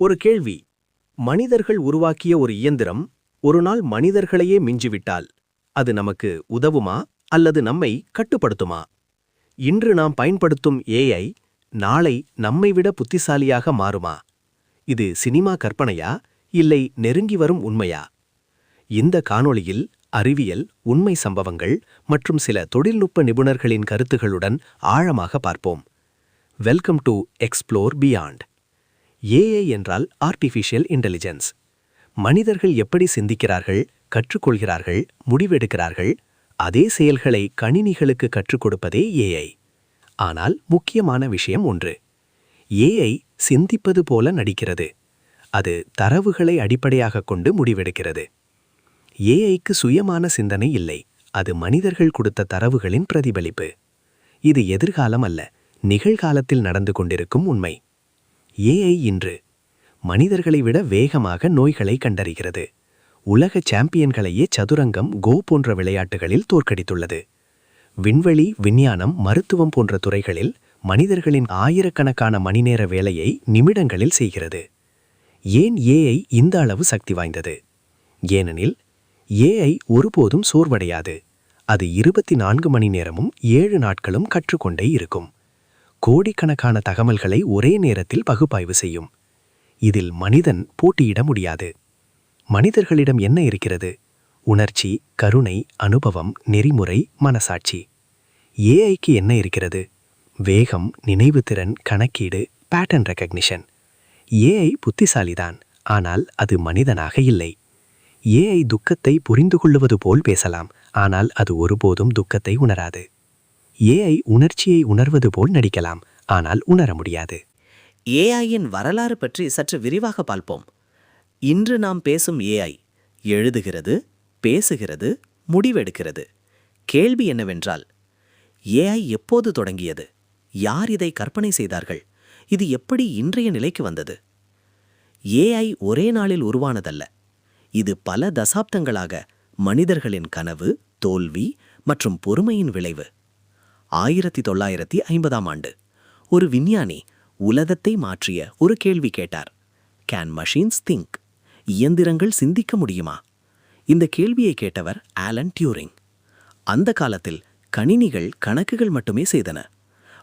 ஒரு கேள்வி. மனிதர்கள் உருவாக்கிய ஒரு இயந்திரம் ஒரு நாள் மனிதர்களையே மிஞ்சிவிட்டால் அது நமக்கு உதவுமா அல்லது நம்மை கட்டுப்படுத்துமா? இன்று நாம் பயன்படுத்தும் ஏஐ நாளை நம்மை விட புத்திசாலியாக மாறுமா? இது சினிமா கற்பனையா இல்லை நெருங்கி வரும் உண்மையா? இந்த காணொளியில் அறிவியல் உண்மை சம்பவங்கள் மற்றும் சில தொழில்நுட்ப நிபுணர்களின் கருத்துகளுடன் ஆழமாக பார்ப்போம். Welcome to explore beyond AI என்றால் ஆர்டிஃபிஷியல் இன்டெலிஜென்ஸ் மனிதர்கள் எப்படி சிந்திக்கிறார்கள் கற்றுக்கொள்கிறார்கள் முடிவெடுக்கிறார்கள் அதே செயல்களை கணினிகளுக்கு கற்றுக் கொடுப்பதே ஏஐ ஆனால் முக்கியமான விஷயம் ஒன்று ஏஐ சிந்திப்பது போல நடிக்கிறது. அது தரவுகளை அடிப்படையாகக் கொண்டு முடிவெடுக்கிறது. ஏஐக்கு சுயமான சிந்தனை இல்லை அது மனிதர்கள் கொடுத்த தரவுகளின் பிரதிபலிப்பு. இது எதிர்காலம் அல்ல நிகழ்காலத்தில் நடந்து கொண்டிருக்கும் உண்மை. ஏஐ இன்று மனிதர்களை விட வேகமாக நோய்களை கண்டறிகிறது. உலக சாம்பியன்களையே சதுரங்கம் கோ போன்ற விளையாட்டுகளில் தோற்கடித்துள்ளது. விண்வெளி விஞ்ஞானம் மருத்துவம் போன்ற துறைகளில் மனிதர்களின் ஆயிரக்கணக்கான மணிநேர வேலையை நிமிடங்களில் செய்கிறது. ஏன் ஏஐ இந்த அளவு சக்தி வாய்ந்தது? ஏனெனில் ஏஐ ஒருபோதும் சோர்வடையாது. அது இருபத்தி நான்கு மணி நேரமும் ஏழு நாட்களும் கற்றுக்கொண்டே இருக்கும். கோடிக்கணக்கான தகவல்களை ஒரே நேரத்தில் பகுப்பாய்வு செய்யும். இதில் மனிதன் போட்டியிட முடியாது. மனிதர்களிடம் என்ன இருக்கிறது? உணர்ச்சி கருணை அனுபவம் நெறிமுறை மனசாட்சி. ஏஐக்கு என்ன இருக்கிறது? வேகம் நினைவுத்திறன் கணக்கீடு பேட்டர்ன் ரெக்கக்னிஷன் ஏஐ புத்திசாலிதான் ஆனால் அது மனிதனாக இல்லை. ஏஐ துக்கத்தை புரிந்து கொள்ளுவது போல் பேசலாம் ஆனால் அது ஒருபோதும் துக்கத்தை உணராது. ஏஐ உணர்ச்சியை உணர்வது போல் நடிக்கலாம் ஆனால் உணர முடியாது. ஏஐயின் வரலாறு பற்றி சற்று விரிவாக பார்ப்போம். இன்று நாம் பேசும் ஏஐ எழுதுகிறது பேசுகிறது முடிவெடுக்கிறது. கேள்வி என்னவென்றால் ஏஐ எப்போது தொடங்கியது? யார் இதை கற்பனை செய்தார்கள்? இது எப்படி இன்றைய நிலைக்கு வந்தது? ஏஐ ஒரே நாளில் உருவானதல்ல. இது பல தசாப்தங்களாக மனிதர்களின் கனவு தோல்வி மற்றும் பொறுமையின் விளைவு. ஆயிரத்தி தொள்ளாயிரத்தி ஐம்பதாம் ஆண்டு. ஒரு விஞ்ஞானி உலகத்தை மாற்றிய ஒரு கேள்வி கேட்டார். கேன் மஷின்ஸ் திங்க் இயந்திரங்கள் சிந்திக்க முடியுமா? இந்த கேள்வியை கேட்டவர் ஆலன் டியூரிங். அந்த காலத்தில் கணினிகள் கணக்குகள் மட்டுமே செய்தன.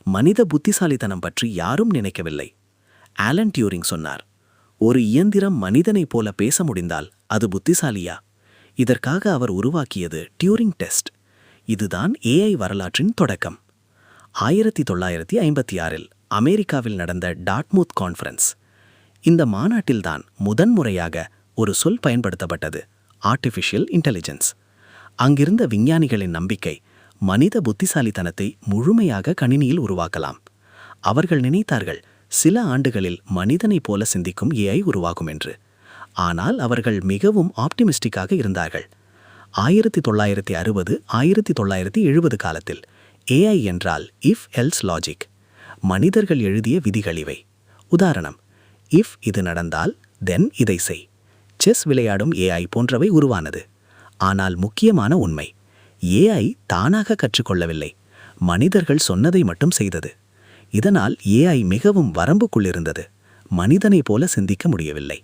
மனித புத்திசாலித்தனம் பற்றி யாரும் நினைக்கவில்லை. ஆலன் டியூரிங் சொன்னார் ஒரு இயந்திரம் மனிதனைப் போல பேச முடிந்தால் அது புத்திசாலியா? இதற்காக அவர் உருவாக்கியது டியூரிங் டெஸ்ட். இதுதான் ஏஐ வரலாற்றின் தொடக்கம். ஆயிரத்தி தொள்ளாயிரத்தி ஐம்பத்தி ஆறில் அமெரிக்காவில் நடந்த டாட்மூத் கான்ஃபரன்ஸ். இந்த மாநாட்டில்தான் முதன்முறையாக ஒரு சொல் பயன்படுத்தப்பட்டது ஆர்டிஃபிஷியல் இன்டெலிஜென்ஸ் அங்கிருந்த விஞ்ஞானிகளின் நம்பிக்கை மனித புத்திசாலித்தனத்தை முழுமையாக கணினியில் உருவாக்கலாம். அவர்கள் நினைத்தார்கள் சில ஆண்டுகளில் மனிதனைப் போல சிந்திக்கும் ஏஐ உருவாகும் என்று. ஆனால் அவர்கள் மிகவும் ஆப்டிமிஸ்டிக்காக இருந்தார்கள். ஆயிரத்தி தொள்ளாயிரத்தி அறுபது ஆயிரத்தி தொள்ளாயிரத்தி எழுபது காலத்தில். ஏஐ என்றால் இஃப் எல்ஸ் லாஜிக் மனிதர்கள் எழுதிய விதிகள் இவை. உதாரணம் இஃப் இது நடந்தால் தென் இதை செய். செஸ் விளையாடும் ஏஐ போன்றவை உருவானது. ஆனால் முக்கியமான உண்மை ஏஐ தானாக கற்றுக்கொள்ளவில்லை. மனிதர்கள் சொன்னதை மட்டும் செய்தது. இதனால் ஏஐ மிகவும் வரம்புக்குள்ளிருந்தது மனிதனைப் போல சிந்திக்க முடியவில்லை.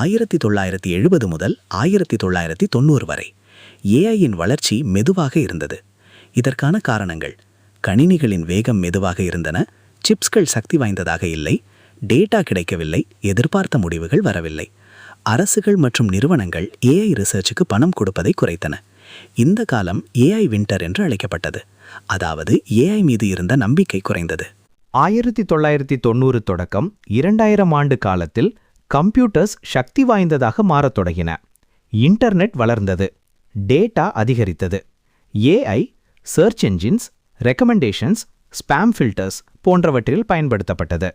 ஆயிரத்தி தொள்ளாயிரத்தி எழுபது முதல் ஆயிரத்தி தொள்ளாயிரத்தி தொண்ணூறு வரை. ஏஐயின் வளர்ச்சி மெதுவாக இருந்தது. இதற்கான காரணங்கள் கணினிகளின் வேகம் மெதுவாக இருந்தன சிப்ஸ்கள் சக்தி வாய்ந்ததாக இல்லை டேட்டா கிடைக்கவில்லை எதிர்பார்த்த முடிவுகள் வரவில்லை. அரசுகள் மற்றும் நிறுவனங்கள் ஏஐ ரிசர்ச்சுக்கு பணம் கொடுப்பதை குறைத்தன. இந்த காலம் ஏஐ வின்டர் என்று அழைக்கப்பட்டது. அதாவது ஏஐ மீது இருந்த நம்பிக்கை குறைந்தது. ஆயிரத்தி தொள்ளாயிரத்தி தொண்ணூறு தொடக்கம் இரண்டாயிரம் ஆண்டு காலத்தில் கம்ப்யூட்டர்ஸ் சக்தி வாய்ந்ததாக மாறத் தொடங்கின. இன்டர்நெட் வளர்ந்தது. டேட்டா அதிகரித்தது. AI search engines recommendations spam filters போன்றவற்றில் பயன்படுத்தப்பட்டது.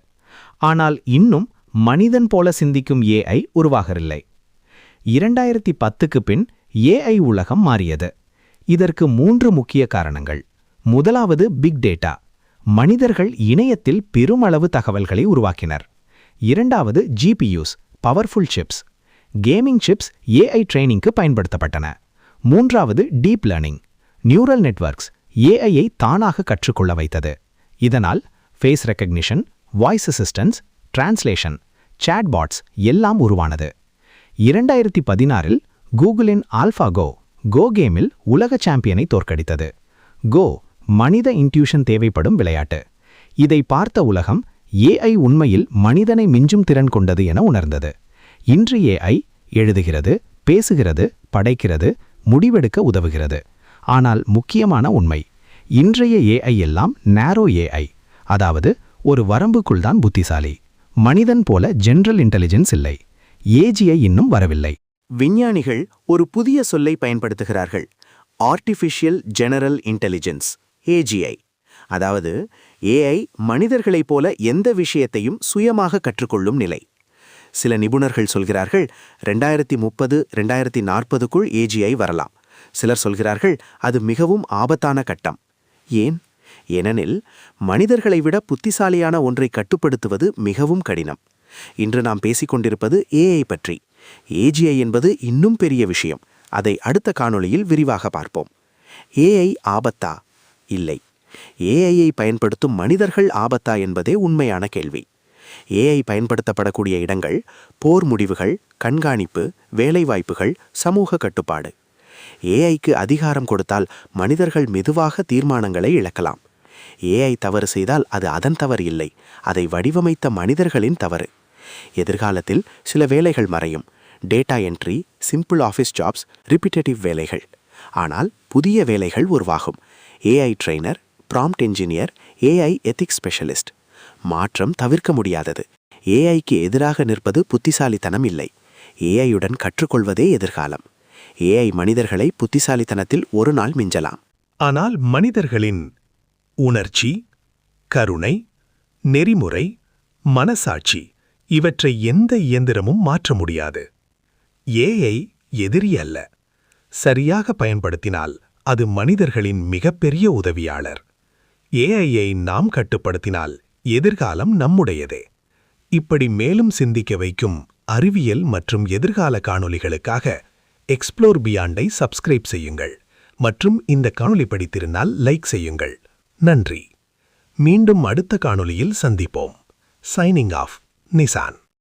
ஆனால் இன்னும் மனிதன் போல சிந்திக்கும் ஏஐ உருவாகவில்லை. இரண்டாயிரத்தி பத்துக்கு பின் ஏஐ உலகம் மாறியது. இதற்கு மூன்று முக்கிய காரணங்கள். முதலாவது பிக் டேட்டா மனிதர்கள் இணையத்தில் பெருமளவு தகவல்களை உருவாக்கினர். இரண்டாவது GPUs powerful chips gaming chips AI ட்ரைனிங்க்கு பயன்படுத்தப்பட்டன. மூன்றாவது டீப் லேர்னிங் நியூரல் நெட்வொர்க்ஸ் ஏஐயை தானாக கற்றுக்கொள்ள வைத்தது. இதனால் face recognition voice assistants translation chatbots எல்லாம் உருவானது. இரண்டாயிரத்தி பதினாறில் கூகுளின் ஆல்ஃபாகோ கோ கேமில் உலக சாம்பியனை தோற்கடித்தது. கோ மனித இன்ட்யூஷன் தேவைப்படும் விளையாட்டு. இதை பார்த்த உலகம் ஏஐ உண்மையில் மனிதனை மிஞ்சும் திறன் கொண்டது என உணர்ந்தது. இன்று ஏஐ எழுதுகிறது பேசுகிறது படைக்கிறது முடிவெடுக்க உதவுகிறது. ஆனால் முக்கியமான உண்மை இன்றைய ஏஐ எல்லாம் நேரோ ஏஐ அதாவது ஒரு வரம்புக்குள் தான் புத்திசாலி மனிதன் போல ஜென்ரல் இன்டெலிஜென்ஸ் இல்லை ஏஜிஐ இன்னும் வரவில்லை. விஞ்ஞானிகள் ஒரு புதிய சொல்லை பயன்படுத்துகிறார்கள் ஆர்டிஃபிஷியல் ஜெனரல் இன்டெலிஜென்ஸ் ஏஜிஐ அதாவது ஏஐ மனிதர்களைப் போல எந்த விஷயத்தையும் சுயமாக கற்றுக்கொள்ளும் நிலை. சில நிபுணர்கள் சொல்கிறார்கள் ரெண்டாயிரத்தி முப்பது ரெண்டாயிரத்தி நாற்பதுக்குள் ஏஜிஐ வரலாம். சிலர் சொல்கிறார்கள் அது மிகவும் ஆபத்தான கட்டம். ஏன்? ஏனெனில் மனிதர்களை விட புத்திசாலியான ஒன்றை கட்டுப்படுத்துவது மிகவும் கடினம். இன்று நாம் பேசிக்கொண்டிருப்பது ஏஐ பற்றி. ஏஜிஐ என்பது இன்னும் பெரிய விஷயம். அதை அடுத்த காணொளியில் விரிவாக பார்ப்போம். ஏஐ ஆபத்தா? இல்லை. ஏஐயை பயன்படுத்தும் மனிதர்கள் ஆபத்தா என்பதே உண்மையான கேள்வி. ஏஐ பயன்படுத்தப்படக்கூடிய இடங்கள் போர் முடிவுகள் கண்காணிப்பு வேலைவாய்ப்புகள் சமூக கட்டுப்பாடு. ஏஐக்கு அதிகாரம் கொடுத்தால் மனிதர்கள் மெதுவாக தீர்மானங்களை இழக்கலாம். ஏஐ தவறு செய்தால் அது அதன் தவறு இல்லை. அதை வடிவமைத்த மனிதர்களின் தவறு. எதிர்காலத்தில் சில வேலைகள் மறையும். Data entry simple office jobs repetitive வேலைகள். ஆனால் புதிய வேலைகள் உருவாகும். AI trainer prompt engineer AI ethics specialist மாற்றம் தவிர்க்க முடியாதது. ஏஐக்கு எதிராக நிற்பது புத்திசாலித்தனம் இல்லை. ஏஐயுடன் கற்றுக்கொள்வதே எதிர்காலம். ஏஐ மனிதர்களை புத்திசாலித்தனத்தில் ஒரு நாள் மிஞ்சலாம். ஆனால் மனிதர்களின் உணர்ச்சி கருணை நெறிமுறை மனசாட்சி இவற்றை எந்த இயந்திரமும் மாற்ற முடியாது. ஏஐ எதிரி அல்ல. சரியாக பயன்படுத்தினால் அது மனிதர்களின் மிகப்பெரிய உதவியாளர். ஏஐயை நாம் கட்டுப்படுத்தினால் எதிர்காலம் நம்முடையதே. இப்படி மேலும் சிந்திக்க வைக்கும் அறிவியல் மற்றும் எதிர்கால காணொலிகளுக்காக எக்ஸ்ப்ளோர் பியாண்டை சப்ஸ்கிரைப் செய்யுங்கள். மற்றும் இந்த காணொலி படித்திருந்தால் லைக் செய்யுங்கள். நன்றி. மீண்டும் அடுத்த காணொளியில் சந்திப்போம். Signing off Nissan